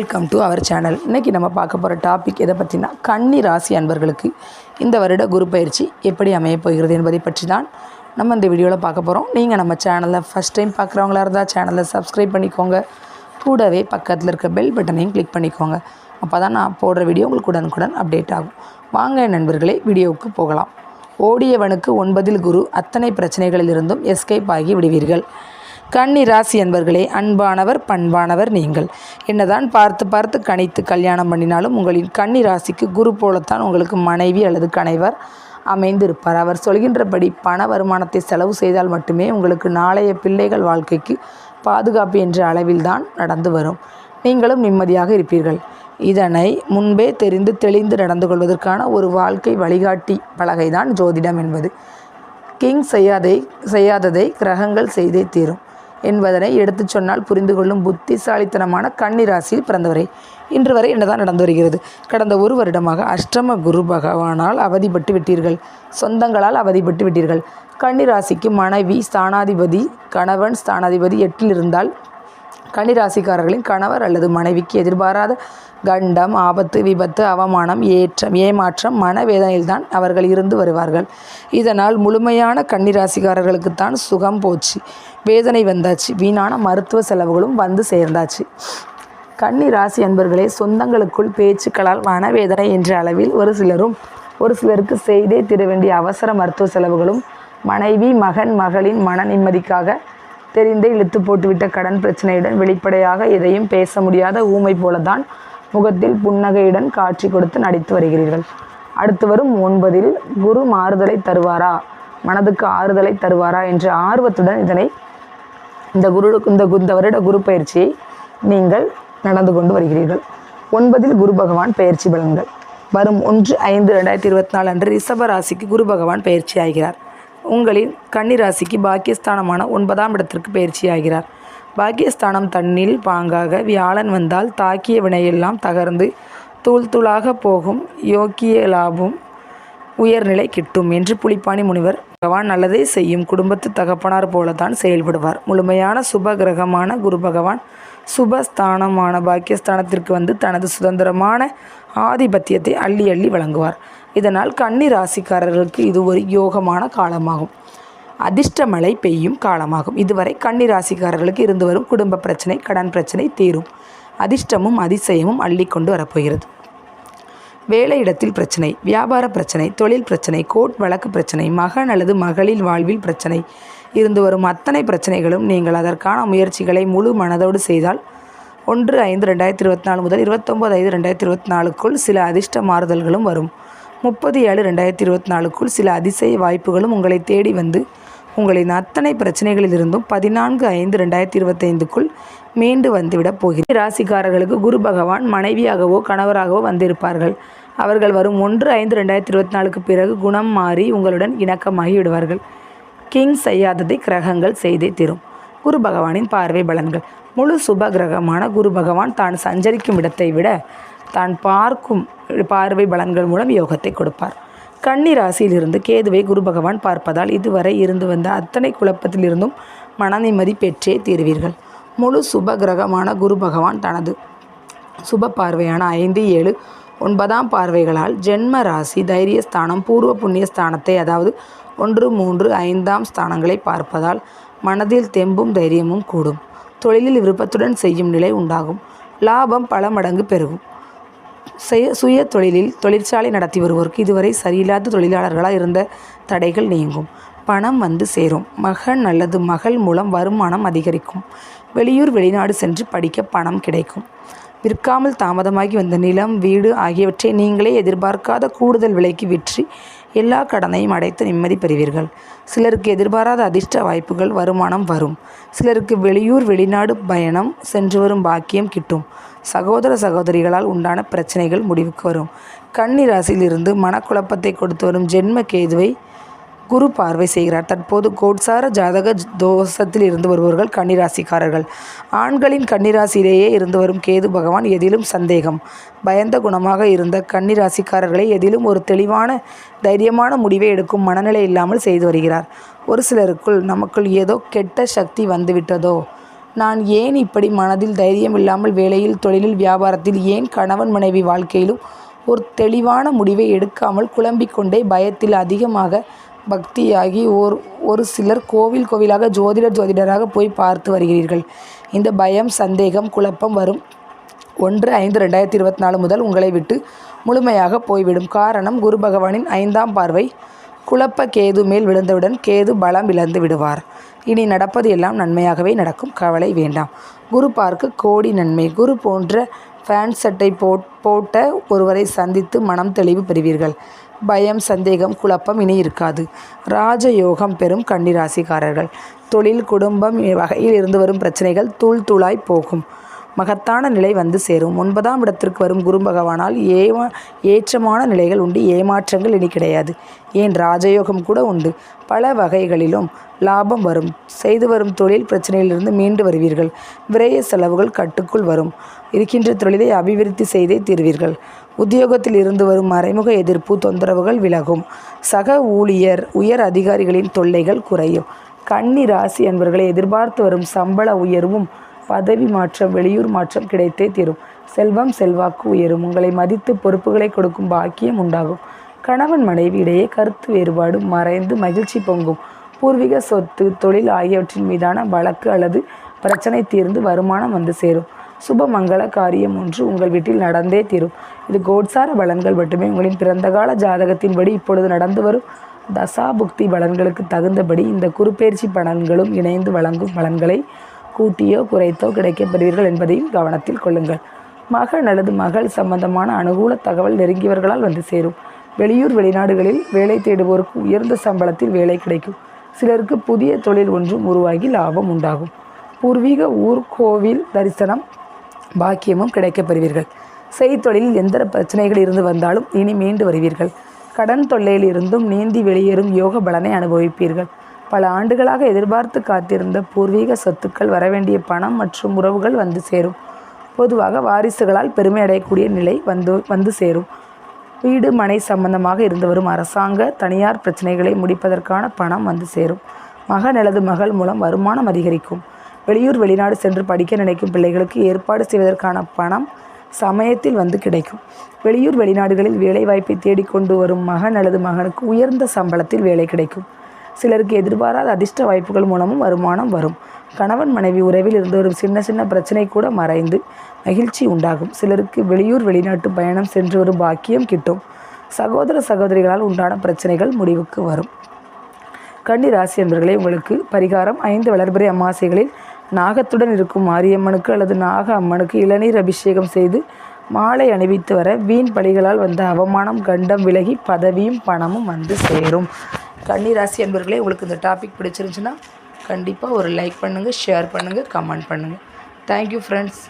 Welcome to our channel இன்றைக்கி நம்ம பார்க்க போகிற டாபிக் எதை பற்றினா கன்னி ராசி அன்பர்களுக்கு இந்த வருட குரு பயிற்சி எப்படி அமையப் போகிறது என்பதை பற்றி தான் நம்ம இந்த வீடியோவில் பார்க்க போகிறோம் நீங்கள் நம்ம சேனலில் ஃபஸ்ட் டைம் பார்க்குறவங்களா இருந்தால் சேனலை சப்ஸ்கிரைப் பண்ணிக்கோங்க. கூடவே பக்கத்தில் இருக்க பெல் பட்டனையும் கிளிக் பண்ணிக்கோங்க. அப்போ தான் நான் போடுற வீடியோ உங்களுக்கு உடனுக்குடன் அப்டேட் ஆகும். வாங்க நண்பர்களே வீடியோவுக்கு போகலாம். ஓடியவனுக்கு ஒன்பதில் குரு அத்தனை பிரச்சனைகளிலிருந்தும் எஸ்கேப் ஆகி விடுவீர்கள். கன்னி ராசி என்பர்களே அன்பானவர் பண்பானவர் நீங்கள். என்னதான் பார்த்து பார்த்து கணித்து கல்யாணம் பண்ணினாலும் உங்களின் கன்னி ராசிக்கு குரு போலத்தான் உங்களுக்கு மனைவி அல்லது கணைவர் அமைந்திருப்பார். அவர் சொல்கின்றபடி பண வருமானத்தை செலவு செய்தால் மட்டுமே உங்களுக்கு நாளைய பிள்ளைகள் வாழ்க்கைக்கு பாதுகாப்பு என்ற அளவில்தான் நடந்து வரும். நீங்களும் நிம்மதியாக இருப்பீர்கள். இதனை முன்பே தெரிந்து தெளிந்து நடந்து கொள்வதற்கான ஒரு வாழ்க்கை வழிகாட்டி பலகைதான் ஜோதிடம் என்பது. கிங் செய்யாதை செய்யாததை கிரகங்கள் செய்தே தீரும். என்பதனை எடுத்துச் சொன்னால் புரிந்து கொள்ளும் புத்திசாலித்தனமான கன்னிராசியில் பிறந்தவரை. இன்று வரை என்னதான் நடந்து வருகிறது? கடந்த ஒரு வருடமாக அஷ்டம குரு பகவானால் அவதிப்பட்டு விட்டீர்கள். சொந்தங்களால் அவதிப்பட்டு விட்டீர்கள். கன்னிராசிக்கு மனைவி ஸ்தானாதிபதி கணவன் ஸ்தானாதிபதி எட்டில் இருந்தால் கன்னிராசிக்காரர்களின் கணவர் அல்லது மனைவிக்கு எதிர்பாராத கண்டம் ஆபத்து விபத்து அவமானம் ஏற்றம் ஏமாற்றம் மனவேதனையில்தான் அவர்கள் இருந்து வருவார்கள். இதனால் முழுமையான கன்னிராசிக்காரர்களுக்குத்தான் சுகம் போச்சு. வேதனை வந்தாச்சு. வீணான மருத்துவ செலவுகளும் வந்து சேர்ந்தாச்சு. கன்னி ராசி அன்பர்களே சொந்தங்களுக்குள் பேச்சுக்களால் மனவேதனை என்ற அளவில் ஒரு சிலரும் ஒரு சிலருக்கு செய்தே தீர வேண்டிய அவசர மருத்துவ செலவுகளும் மனைவி மகன் மகளின் மன நிம்மதிக்காக தெரிந்தே இழுத்து போட்டுவிட்ட கடன் பிரச்சனையுடன் வெளிப்படையாக எதையும் பேச முடியாத ஊமை போலதான் முகத்தில் புன்னகையுடன் காட்சி கொடுத்து நடித்து வருகிறீர்கள். அடுத்து வரும் ஒன்பதில் குரு மாறுதலை தருவாரா? மனதுக்கு ஆறுதலை தருவாரா? என்ற ஆர்வத்துடன் இதனை இந்த குரு இந்த இந்த வருட குரு பயிற்சியை நீங்கள் நடந்து கொண்டு வருகிறீர்கள். ஒன்பதில் குரு பகவான் பயிற்சி பலன்கள். வரும் ஒன்று ஐந்து ரெண்டாயிரத்தி இருபத்தி நாலு அன்று ரிஷப ராசிக்கு குரு பகவான் பயிற்சி ஆகிறார். உங்களின் கன்னி ராசிக்கு பாக்கியஸ்தானமான ஒன்பதாம் இடத்திற்கு பயிற்சி ஆகிறார். பாக்கியஸ்தானம் தன்னில் பாங்காக வியாழன் வந்தால் தாக்கிய வினையெல்லாம் தகர்ந்து தூள் தூளாக போகும் யோக்கிய லாபம் உயர்நிலை கிட்டும் என்று புலிப்பாணி முனிவர் பகவான் நல்லதே செய்யும் குடும்பத்து தகப்பனார் போலத்தான் செயல்படுவார். முழுமையான சுப கிரகமான குரு பகவான் சுபஸ்தானமான பாக்கியஸ்தானத்திற்கு வந்து தனது சுதந்திரமான ஆதிபத்தியத்தை அள்ளி அள்ளி வழங்குவார். இதனால் கன்னி ராசிக்காரர்களுக்கு இது ஒரு யோகமான காலமாகும். அதிர்ஷ்ட மழை பெய்யும் காலமாகும். இதுவரை கன்னி ராசிக்காரர்களுக்கு இருந்து வரும் குடும்ப பிரச்சனை கடன் பிரச்சனை தீரும். அதிர்ஷ்டமும் அதிசயமும் அள்ளி கொண்டு வரப்போகிறது. வேலையிடத்தில் பிரச்சனை வியாபார பிரச்சனை தொழில் பிரச்சனை கோர்ட் வழக்கு பிரச்சனை மகன் அல்லது மகளின் வாழ்வில் பிரச்சனை. இருந்து வரும் அத்தனை பிரச்சனைகளும் நீங்கள் அதற்கான முயற்சிகளை முழு மனதோடு செய்தால் ஒன்று ஐந்து ரெண்டாயிரத்தி இருபத்தி நாலு முதல் இருபத்தொம்போது ஐந்து ரெண்டாயிரத்தி இருபத்தி நாலுக்குள் சில அதிர்ஷ்ட மாறுதல்களும் வரும். முப்பது ஏழு ரெண்டாயிரத்தி இருபத்தி நாலுக்குள் சில அதிசய வாய்ப்புகளும் உங்களை தேடி வந்து உங்களின் அத்தனை பிரச்சனைகளிலிருந்தும் பதினான்கு ஐந்து ரெண்டாயிரத்தி இருபத்தைந்துக்குள் மீண்டு வந்துவிடப் போகிறது ராசிக்காரர்களுக்கு குரு பகவான் மனைவியாகவோ கணவராகவோ வந்திருப்பார்கள். அவர்கள் வரும் ஒன்று ஐந்து ரெண்டாயிரத்தி இருபத்தி நாலுக்கு பிறகு குணம் மாறி உங்களுடன் இணக்கமாகி விடுவார்கள். கிங் செய்யாததை கிரகங்கள் செய்தே தீரும். குரு பகவானின் பார்வை பலன்கள். முழு சுப கிரகமான குரு பகவான் தான் சஞ்சரிக்கும் இடத்தை விட தான் பார்க்கும் பார்வை பலன்கள் மூலம் யோகத்தை கொடுப்பார். கன்னி ராசியிலிருந்து கேதுவை குரு பகவான் பார்ப்பதால் இதுவரை இருந்து வந்த அத்தனை குழப்பத்திலிருந்தும் மன நிம்மதி பெற்றே தீர்வீர்கள். முழு சுப கிரகமான குரு பகவான் தனது சுப பார்வையான ஐந்து ஏழு ஒன்பதாம் பார்வைகளால் ஜென்ம ராசி தைரியஸ்தானம் பூர்வ புண்ணிய ஸ்தானத்தை அதாவது ஒன்று மூன்று ஐந்தாம் ஸ்தானங்களை பார்ப்பதால் மனதில் தெம்பும் தைரியமும் கூடும். தொழிலில் விருப்பத்துடன் செய்யும் நிலை உண்டாகும். லாபம் பல மடங்கு பெருகும். சுய சுய தொழிலில் தொழிற்சாலை நடத்தி வருவோருக்கு இதுவரை சரியில்லாத தொழிலாளர்களாக இருந்த தடைகள் நீங்கும். பணம் வந்து சேரும். மகன் அல்லது மகள் மூலம் வருமானம் அதிகரிக்கும். வெளியூர் வெளிநாடு சென்று படிக்க பணம் கிடைக்கும். விற்காமல் தாமதமாகி வந்த நிலம் வீடு ஆகியவற்றை நீங்களே எதிர்பார்க்காத கூடுதல் விலைக்கு விற்று எல்லா கடனையும் அடைத்து நிம்மதி பெறுவீர்கள். சிலருக்கு எதிர்பாராத அதிர்ஷ்ட வாய்ப்புகள் வருமானம் வரும். சிலருக்கு வெளியூர் வெளிநாடு பயணம் சென்று வரும் பாக்கியம் கிட்டும். சகோதர சகோதரிகளால் உண்டான பிரச்சனைகள் முடிவுக்கு வரும். கன்னி ராசியிலிருந்து மனக்குழப்பத்தை கொடுத்து வரும் ஜென்ம கேதுவை குரு பார்வை செய்கிறார். தற்போது கோட்சார ஜாதக தோஷத்தில் இருந்து வருபவர்கள் கன்னிராசிக்காரர்கள். ஆண்களின் கன்னிராசியிலேயே இருந்து வரும் கேது பகவான் எதிலும் சந்தேகம். பயந்த குணமாக இருந்த கன்னிராசிக்காரர்களை எதிலும் ஒரு தெளிவான தைரியமான முடிவை எடுக்கும் மனநிலை இல்லாமல் செய்து வருகிறார். ஒரு சிலருக்குள் நமக்குள் ஏதோ கெட்ட சக்தி வந்துவிட்டதோ? நான் ஏன் இப்படி மனதில் தைரியம் இல்லாமல் வேலையில் தொழிலில் வியாபாரத்தில் ஏன் கணவன் மனைவி வாழ்க்கையிலும் ஒரு தெளிவான முடிவை எடுக்காமல் குழம்பிக்கொண்டே பயத்தில் அதிகமாக பக்தியாகி ஓர் ஒரு சிலர் கோவில் கோவிலாக ஜோதிடர் ஜோதிடராக போய் பார்த்து வருகிறீர்கள். இந்த பயம் சந்தேகம் குழப்பம் வரும். ஒன்று ஐந்து ரெண்டாயிரத்தி இருபத்தி நாலு முதல் உங்களை விட்டு முழுமையாக போய்விடும். காரணம் குரு பகவானின் ஐந்தாம் பார்வை. குழப்ப கேது மேல் விழுந்தவுடன் கேது பலம் இழந்து விடுவார். இனி நடப்பது எல்லாம் நன்மையாகவே நடக்கும். கவலை வேண்டாம். குரு பார்க்க கோடி நன்மை. குரு போன்ற ஃபேன் சட்டை போட் போட்ட ஒருவரை சந்தித்து மனம் தெளிவு பெறுவீர்கள். பயம் சந்தேகம் குழப்பம் இனி இருக்காது. ராஜயோகம் பெறும் கன்னிராசிக்காரர்கள். தொழில் குடும்பம் வகையில் இருந்து வரும் பிரச்சனைகள் தூள் தூளாய் போகும். மகத்தான நிலை வந்து சேரும். ஒன்பதாம் இடத்திற்கு வரும் குரு பகவானால் ஏமா ஏற்றமான நிலைகள் உண்டு. ஏமாற்றங்கள் இனி கிடையாது. ஏன்? ராஜயோகம் கூட உண்டு. பல வகைகளிலும் லாபம் வரும். செய்து வரும் தொழில் பிரச்சனையிலிருந்து மீண்டு வருவீர்கள். விரய செலவுகள் கட்டுக்குள் வரும். இருக்கின்ற தொழிலை அபிவிருத்தி செய்தே தீர்வீர்கள். உத்தியோகத்தில் இருந்து வரும் மறைமுக எதிர்ப்பு தொந்தரவுகள் விலகும். சக ஊழியர் உயர் அதிகாரிகளின் தொல்லைகள் குறையும். கன்னி ராசி என்பவர்களை எதிர்பார்த்து வரும் சம்பள உயர்வும் பதவி மாற்றம் வெளியூர் மாற்றம் கிடைத்தே தீரும். செல்வம் செல்வாக்கு உயரும். உங்களை மதித்து பொறுப்புகளை கொடுக்கும் பாக்கியம் உண்டாகும். கணவன் மனைவி இடையே கருத்து வேறுபாடு மறைந்து மகிழ்ச்சி பொங்கும். பூர்வீக சொத்து தொழில் ஆகியவற்றின் மீதான வழக்கு அல்லது பிரச்சனை தீர்ந்து வருமானம் வந்து சேரும். சுப மங்கள காரியம் ஒன்று உங்கள் வீட்டில் நடந்தே தீரும். இது கோட்சார பலன்கள் மட்டுமே. உங்களின் பிறந்தகால ஜாதகத்தின்படி இப்பொழுது நடந்து வரும் தசாபுக்தி பலன்களுக்கு தகுந்தபடி இந்த குறுப்பெயர்ச்சி பலன்களும் இணைந்து வழங்கும் பலன்களை கூட்டியோ குறைத்தோ கிடைக்கப்பெறுவீர்கள் என்பதையும் கவனத்தில் கொள்ளுங்கள். மகன் அல்லது மகள் சம்பந்தமான அனுகூல தகவல் நெருங்கியவர்களால் வந்து சேரும். வெளியூர் வெளிநாடுகளில் வேலை தேடுவோருக்கு உயர்ந்த சம்பளத்தில் வேலை கிடைக்கும். சிலருக்கு புதிய தொழில் ஒன்றும் உருவாகி லாபம் உண்டாகும். பூர்வீக ஊர் கோவில் தரிசனம் பாக்கியமும் கிடைக்கப்பெறுவீர்கள். செய்தொழிலில் எந்த பிரச்சனைகள் இருந்து வந்தாலும் இனி மீண்டு வருவீர்கள். கடன் தொல்லையில் இருந்தும் நீந்தி வெளியேறும் யோக பலனை அனுபவிப்பீர்கள். பல ஆண்டுகளாக எதிர்பார்த்து காத்திருந்த பூர்வீக சொத்துக்கள் வரவேண்டிய பணம் மற்றும் உறவுகள் வந்து சேரும். பொதுவாக வாரிசுகளால் பெருமை அடையக்கூடிய நிலை வந்து வந்து சேரும். வீடு மனை சம்பந்தமாக இருந்து வரும் அரசாங்க தனியார் பிரச்சனைகளை முடிப்பதற்கான பணம் வந்து சேரும். மகன் அல்லது மகள் மூலம் வருமானம் அதிகரிக்கும். வெளியூர் வெளிநாடு சென்று படிக்க நினைக்கும் பிள்ளைகளுக்கு ஏற்பாடு செய்வதற்கான பணம் சமயத்தில் வந்து கிடைக்கும். வெளியூர் வெளிநாடுகளில் வேலைவாய்ப்பை தேடிக்கொண்டு வரும் மகன் அல்லது மகனுக்கு உயர்ந்த சம்பளத்தில் வேலை கிடைக்கும். சிலருக்கு எதிர்பாராத அதிர்ஷ்ட வாய்ப்புகள் மூலமும் வருமானம் வரும். கணவன் மனைவி உறவில் இருந்து வரும் சின்ன சின்ன பிரச்சனை கூட மறைந்து மகிழ்ச்சி உண்டாகும். சிலருக்கு வெளியூர் வெளிநாட்டு பயணம் சென்று வரும் பாக்கியம் கிட்டும். சகோதர சகோதரிகளால் உண்டான பிரச்சனைகள் முடிவுக்கு வரும். கன்னி ராசி என்பர்களே உங்களுக்கு பரிகாரம் ஐந்து வளர்பிறை அமாவாசைகளில் நாகத்துடன் இருக்கும் மாரியம்மனுக்கு அல்லது நாக அம்மனுக்கு இளநீர் அபிஷேகம் செய்து மாலை அணிவித்து வர வீண் பலிகளால் வந்த அவமானம் கண்டம் விலகி பதவியும் பணமும் வந்து சேரும். கன்னி ராசி என்பர்களே உங்களுக்கு இந்த டாபிக் பிடிச்சிருந்துச்சுன்னா கண்டிப்பாக ஒரு லைக் பண்ணுங்கள் ஷேர் பண்ணுங்கள் கமெண்ட் பண்ணுங்கள் தேங்க்யூ ஃப்ரெண்ட்ஸ்